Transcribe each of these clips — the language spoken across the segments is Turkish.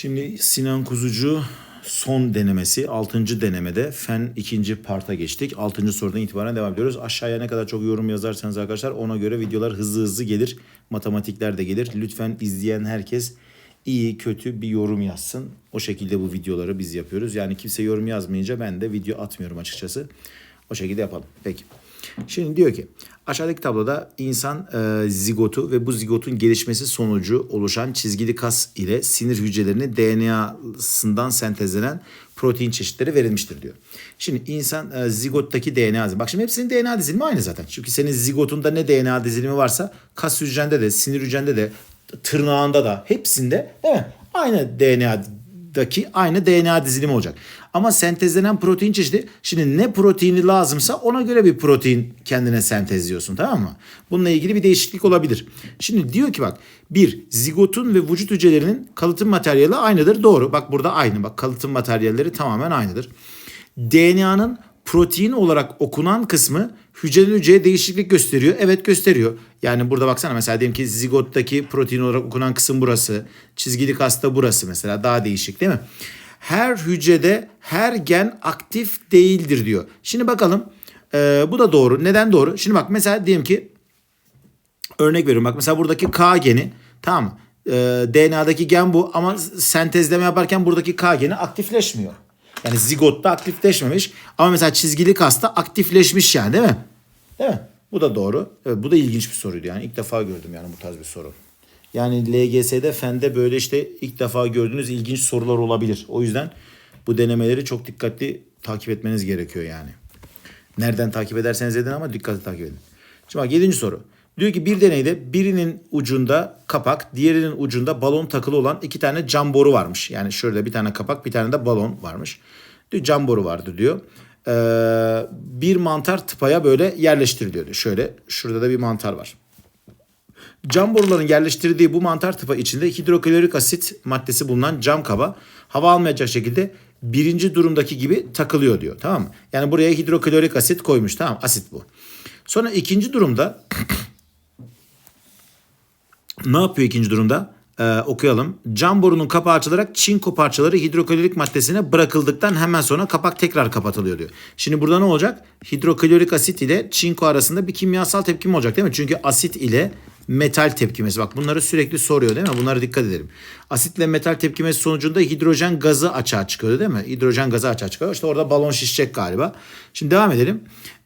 Şimdi Sinan Kuzucu son denemesi 6. denemede fen 2. parta geçtik. 6. sorudan itibaren devam ediyoruz. Aşağıya ne kadar çok yorum yazarsanız arkadaşlar ona göre videolar hızlı hızlı gelir. Matematikler de gelir. Lütfen izleyen herkes iyi kötü bir yorum yazsın. O şekilde bu videoları biz yapıyoruz. Yani kimse yorum yazmayınca ben de video atmıyorum açıkçası. O şekilde yapalım. Peki. Şimdi diyor ki aşağıdaki tabloda insan e, zigotu ve bu zigotun gelişmesi sonucu oluşan çizgili kas ile sinir hücrelerinin DNA'sından sentezlenen protein çeşitleri verilmiştir diyor. Şimdi insan e, zigottaki DNA bak şimdi hepsinin DNA dizilimi aynı zaten. Çünkü senin zigotunda ne DNA dizilimi varsa kas hücrende de sinir hücrende de tırnağında da hepsinde değil mi? Aynı DNA'daki aynı DNA dizilimi olacak. Ama sentezlenen protein çeşidi şimdi ne proteini lazımsa ona göre bir protein kendine sentezliyorsun tamam mı? Bununla ilgili bir değişiklik olabilir. Şimdi diyor ki bak bir zigotun ve vücut hücrelerinin kalıtım materyali aynıdır. Doğru bak burada aynı bak kalıtım materyalleri tamamen aynıdır. DNA'nın protein olarak okunan kısmı hücreden hücreye değişiklik gösteriyor. Evet gösteriyor. Yani burada baksana mesela diyelim ki zigottaki protein olarak okunan kısım burası. Çizgili kasta burası mesela daha değişik değil mi? Her hücrede her gen aktif değildir diyor. Şimdi bakalım Ee, bu da doğru. Neden doğru? Şimdi bak mesela diyelim ki örnek veriyorum bak mesela buradaki K geni tamam? Ee, DNA'daki gen bu ama sentezleme yaparken buradaki K geni aktifleşmiyor. Yani zigotta aktifleşmemiş ama mesela çizgili kasta aktifleşmiş yani değil mi? Değil mi? Bu da doğru. Evet, bu da ilginç bir soruydu yani ilk defa gördüm yani bu tarz bir soru. Yani LGS'de fende böyle işte ilk defa gördüğünüz ilginç sorular olabilir. O yüzden bu denemeleri çok dikkatli takip etmeniz gerekiyor yani. Nereden takip ederseniz edin ama dikkatli takip edin. Şimdi bak 7. soru. Diyor ki bir deneyde birinin ucunda kapak, diğerinin ucunda balon takılı olan iki tane cam boru varmış. Yani şurada bir tane kapak, bir tane de balon varmış. Diyor cam boru vardır diyor. Ee, bir mantar tıpaya böyle yerleştiriliyor diyor. Şöyle şurada da bir mantar var. Cam boruların yerleştirdiği bu mantar tıpa içinde hidroklorik asit maddesi bulunan cam kaba hava almayacak şekilde birinci durumdaki gibi takılıyor diyor. Tamam mı? Yani buraya hidroklorik asit koymuş. Tamam asit bu. Sonra ikinci durumda ne yapıyor ikinci durumda? Ee, okuyalım. Cam borunun kapağı açılarak çinko parçaları hidroklorik maddesine bırakıldıktan hemen sonra kapak tekrar kapatılıyor diyor. Şimdi burada ne olacak? Hidroklorik asit ile çinko arasında bir kimyasal tepkime olacak değil mi? Çünkü asit ile metal tepkimesi. Bak bunları sürekli soruyor değil mi? Bunlara dikkat edelim. Asitle metal tepkimesi sonucunda hidrojen gazı açığa çıkıyor değil mi? Hidrojen gazı açığa çıkıyor. İşte orada balon şişecek galiba. Şimdi devam edelim.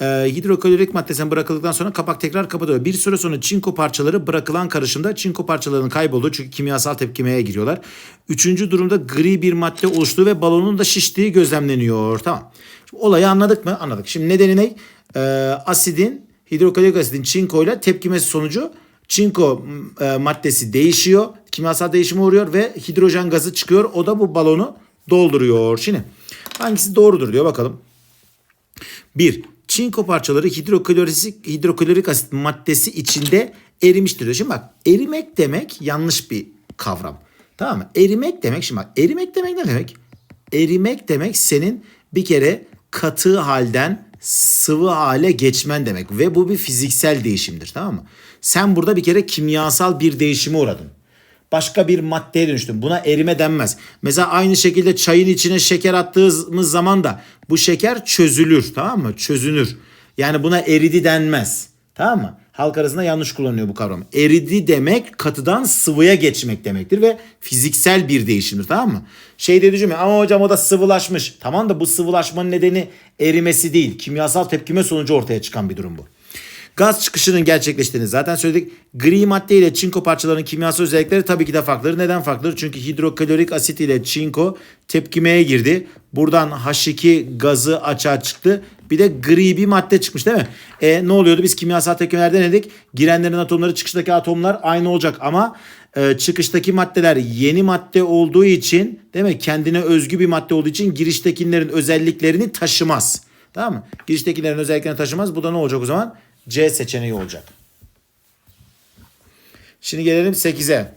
Ee, hidroklorik maddesine bırakıldıktan sonra kapak tekrar kapatılıyor. Bir süre sonra çinko parçaları bırakılan karışımda çinko parçalarının kaybolduğu çünkü kimyasal tepkimeye giriyorlar. Üçüncü durumda gri bir madde oluştuğu ve balonun da şiştiği gözlemleniyor. Tamam. Şimdi olayı anladık mı? Anladık. Şimdi nedeni ne? Ee, asidin, hidroklorik asidin çinko ile tepkimesi sonucu çinko e, maddesi değişiyor. Kimyasal değişime uğruyor ve hidrojen gazı çıkıyor. O da bu balonu dolduruyor. Şimdi hangisi doğrudur diyor bakalım. Bir, çinko parçaları hidroklorik, hidroklorik asit maddesi içinde erimiştir diyor. Şimdi bak erimek demek yanlış bir kavram. Tamam mı? Erimek demek şimdi bak erimek demek ne demek? Erimek demek senin bir kere katı halden sıvı hale geçmen demek ve bu bir fiziksel değişimdir tamam mı? Sen burada bir kere kimyasal bir değişime uğradın. Başka bir maddeye dönüştün. Buna erime denmez. Mesela aynı şekilde çayın içine şeker attığımız zaman da bu şeker çözülür tamam mı? Çözünür. Yani buna eridi denmez. Tamam mı? Halk arasında yanlış kullanılıyor bu kavram. Eridi demek katıdan sıvıya geçmek demektir ve fiziksel bir değişimdir tamam mı? Şey dedi mi ama hocam o da sıvılaşmış. Tamam da bu sıvılaşmanın nedeni erimesi değil. Kimyasal tepkime sonucu ortaya çıkan bir durum bu. Gaz çıkışının gerçekleştiğini zaten söyledik. Gri madde ile çinko parçalarının kimyasal özellikleri tabii ki de farklıdır. Neden farklıdır? Çünkü hidroklorik asit ile çinko tepkimeye girdi. Buradan H2 gazı açığa çıktı. Bir de gri bir madde çıkmış değil mi? E, ne oluyordu? Biz kimyasal tepkimelerde ne dedik? Girenlerin atomları çıkıştaki atomlar aynı olacak ama e, çıkıştaki maddeler yeni madde olduğu için değil mi? Kendine özgü bir madde olduğu için giriştekilerin özelliklerini taşımaz. Tamam mı? Giriştekilerin özelliklerini taşımaz. Bu da ne olacak o zaman? C seçeneği olacak. Şimdi gelelim 8'e.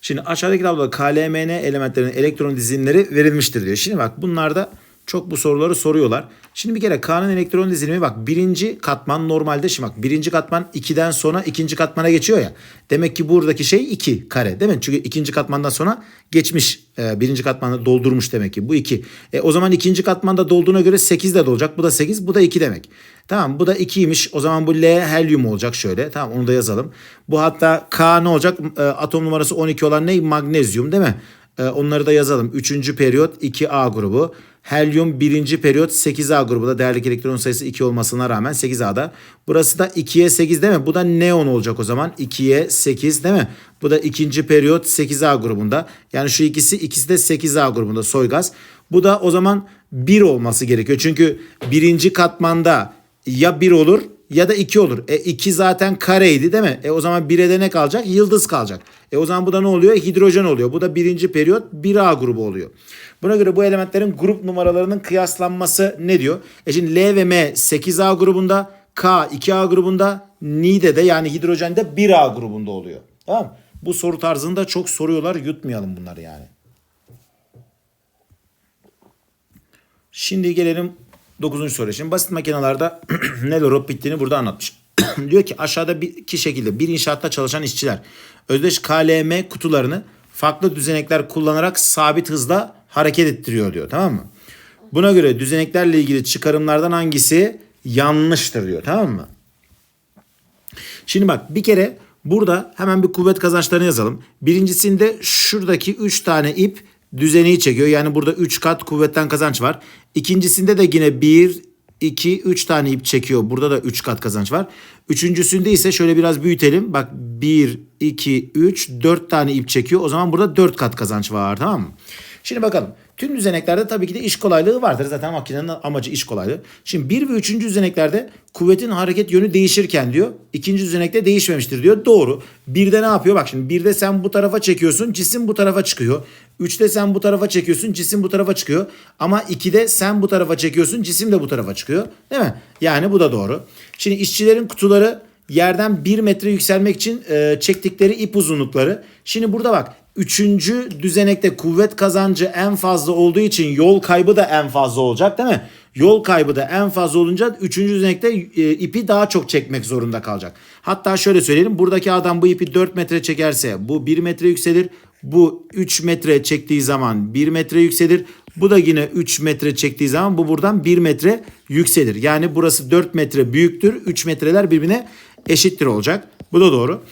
Şimdi aşağıdaki tabloda KLMN elementlerinin elektron dizilimleri verilmiştir diyor. Şimdi bak bunlarda Çok bu soruları soruyorlar. Şimdi bir kere K'nın elektron dizilimi bak birinci katman normalde şimdi bak birinci katman 2'den sonra ikinci katmana geçiyor ya. Demek ki buradaki şey 2 kare değil mi? Çünkü ikinci katmandan sonra geçmiş e, birinci katmanı doldurmuş demek ki bu 2. E, o zaman ikinci katmanda dolduğuna göre 8 de dolacak. Bu da 8 bu da 2 demek. Tamam bu da 2'ymiş. O zaman bu L helyum olacak şöyle. Tamam onu da yazalım. Bu hatta K ne olacak? E, atom numarası 12 olan ne? Magnezyum değil mi? E, onları da yazalım. Üçüncü periyot 2A grubu. Helyum birinci periyot 8A grubu da değerlik elektron sayısı 2 olmasına rağmen 8A'da. Burası da 2'ye 8 değil mi? Bu da neon olacak o zaman. 2'ye 8 değil mi? Bu da ikinci periyot 8A grubunda. Yani şu ikisi ikisi de 8A grubunda soy gaz. Bu da o zaman 1 olması gerekiyor. Çünkü birinci katmanda ya 1 olur ya da 2 olur. E 2 zaten kareydi değil mi? E o zaman 1'e de ne kalacak? Yıldız kalacak. E o zaman bu da ne oluyor? Hidrojen oluyor. Bu da birinci periyot 1A grubu oluyor. Buna göre bu elementlerin grup numaralarının kıyaslanması ne diyor? E şimdi L ve M 8A grubunda, K 2A grubunda, Nide de yani hidrojende 1A grubunda oluyor. Tamam? Bu soru tarzında çok soruyorlar. Yutmayalım bunları yani. Şimdi gelelim 9. soruya. Şimdi basit makinalarda neler olup bittiğini burada anlatmış. Diyor ki aşağıda bir iki şekilde bir inşaatta çalışan işçiler özdeş KLM kutularını farklı düzenekler kullanarak sabit hızla hareket ettiriyor diyor tamam mı? Buna göre düzeneklerle ilgili çıkarımlardan hangisi yanlıştır diyor tamam mı? Şimdi bak bir kere burada hemen bir kuvvet kazançlarını yazalım. Birincisinde şuradaki 3 tane ip düzeneyi çekiyor. Yani burada 3 kat kuvvetten kazanç var. İkincisinde de yine 1, 2, 3 tane ip çekiyor. Burada da 3 kat kazanç var. Üçüncüsünde ise şöyle biraz büyütelim. Bak 1, 2, 3, 4 tane ip çekiyor. O zaman burada 4 kat kazanç var tamam mı? Şimdi bakalım. Tüm düzeneklerde tabii ki de iş kolaylığı vardır. Zaten makinenin amacı iş kolaylığı. Şimdi 1 ve 3. düzeneklerde kuvvetin hareket yönü değişirken diyor. ikinci düzenekte değişmemiştir diyor. Doğru. Birde ne yapıyor? Bak şimdi birde sen bu tarafa çekiyorsun. Cisim bu tarafa çıkıyor. Üçte sen bu tarafa çekiyorsun. Cisim bu tarafa çıkıyor. Ama 2'de sen bu tarafa çekiyorsun. Cisim de bu tarafa çıkıyor. Değil mi? Yani bu da doğru. Şimdi işçilerin kutuları yerden 1 metre yükselmek için e, çektikleri ip uzunlukları. Şimdi burada bak Üçüncü düzenekte kuvvet kazancı en fazla olduğu için yol kaybı da en fazla olacak değil mi? Yol kaybı da en fazla olunca üçüncü düzenekte e, ipi daha çok çekmek zorunda kalacak. Hatta şöyle söyleyelim buradaki adam bu ipi 4 metre çekerse bu 1 metre yükselir. Bu 3 metre çektiği zaman 1 metre yükselir. Bu da yine 3 metre çektiği zaman bu buradan 1 metre yükselir. Yani burası 4 metre büyüktür. 3 metreler birbirine eşittir olacak. Bu da doğru.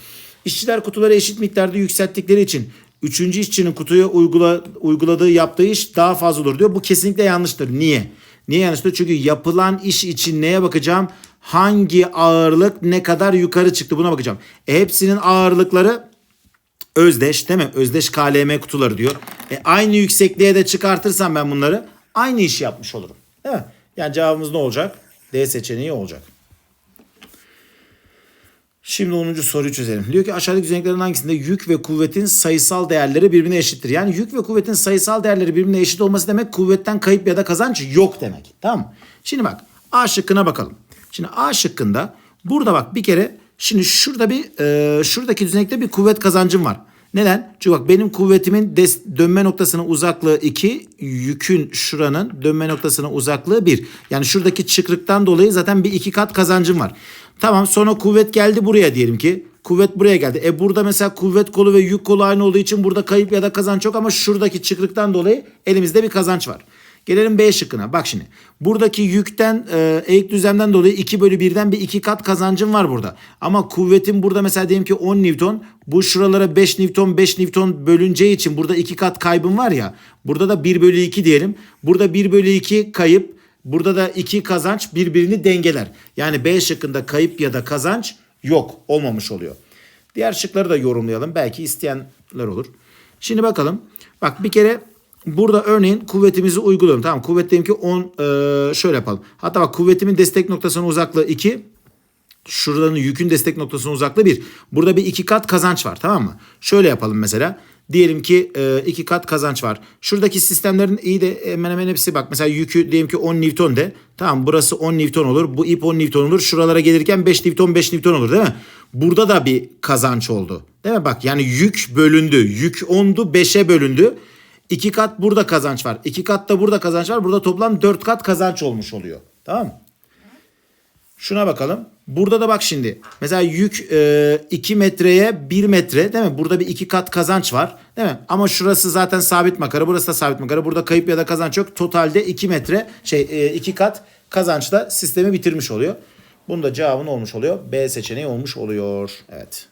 İşçiler kutuları eşit miktarda yükselttikleri için Üçüncü işçinin kutuya uygula, uyguladığı yaptığı iş daha fazla olur diyor. Bu kesinlikle yanlıştır. Niye? Niye yanlıştır? Çünkü yapılan iş için neye bakacağım? Hangi ağırlık ne kadar yukarı çıktı buna bakacağım. E hepsinin ağırlıkları özdeş değil mi? Özdeş KLM kutuları diyor. E aynı yüksekliğe de çıkartırsam ben bunları aynı işi yapmış olurum. Değil mi? Yani cevabımız ne olacak? D seçeneği olacak. Şimdi 10. soruyu çözelim. Diyor ki aşağıdaki düzeneklerin hangisinde yük ve kuvvetin sayısal değerleri birbirine eşittir? Yani yük ve kuvvetin sayısal değerleri birbirine eşit olması demek kuvvetten kayıp ya da kazanç yok demek. Tamam mı? Şimdi bak A şıkkına bakalım. Şimdi A şıkkında burada bak bir kere şimdi şurada bir e, şuradaki düzenekte bir kuvvet kazancım var. Neden? Çünkü bak benim kuvvetimin des, dönme noktasına uzaklığı 2, yükün şuranın dönme noktasına uzaklığı 1. Yani şuradaki çıkrıktan dolayı zaten bir iki kat kazancım var. Tamam sonra kuvvet geldi buraya diyelim ki. Kuvvet buraya geldi. E burada mesela kuvvet kolu ve yük kolu aynı olduğu için burada kayıp ya da kazanç yok ama şuradaki çıkrıktan dolayı elimizde bir kazanç var. Gelelim B şıkkına. Bak şimdi. Buradaki yükten e, eğik düzlemden dolayı 2 bölü 1'den bir 2 kat kazancım var burada. Ama kuvvetin burada mesela diyelim ki 10 Newton. Bu şuralara 5 Newton 5 Newton bölüneceği için burada 2 kat kaybım var ya. Burada da 1 bölü 2 diyelim. Burada 1 bölü 2 kayıp. Burada da 2 kazanç birbirini dengeler. Yani B şıkkında kayıp ya da kazanç yok. Olmamış oluyor. Diğer şıkları da yorumlayalım. Belki isteyenler olur. Şimdi bakalım. Bak bir kere Burada örneğin kuvvetimizi uyguluyorum. Tamam kuvvet diyelim ki 10 e, şöyle yapalım. Hatta bak kuvvetimin destek noktasının uzaklığı 2. Şuradanın yükün destek noktasının uzaklığı 1. Burada bir iki kat kazanç var tamam mı? Şöyle yapalım mesela. Diyelim ki e, iki kat kazanç var. Şuradaki sistemlerin iyi de hemen hemen hepsi bak. Mesela yükü diyelim ki 10 Newton de. Tamam burası 10 Newton olur. Bu ip 10 Newton olur. Şuralara gelirken 5 Newton 5 Newton olur değil mi? Burada da bir kazanç oldu. Değil mi? Bak yani yük bölündü. Yük 10'du 5'e bölündü. 2 kat burada kazanç var. 2 kat da burada kazanç var. Burada toplam 4 kat kazanç olmuş oluyor. Tamam mı? Şuna bakalım. Burada da bak şimdi. Mesela yük 2 metreye 1 metre değil mi? Burada bir 2 kat kazanç var. Değil mi? Ama şurası zaten sabit makara. Burası da sabit makara. Burada kayıp ya da kazanç yok. Totalde 2 metre şey 2 kat kazançla sistemi bitirmiş oluyor. Bunun da cevabı ne olmuş oluyor? B seçeneği olmuş oluyor. Evet.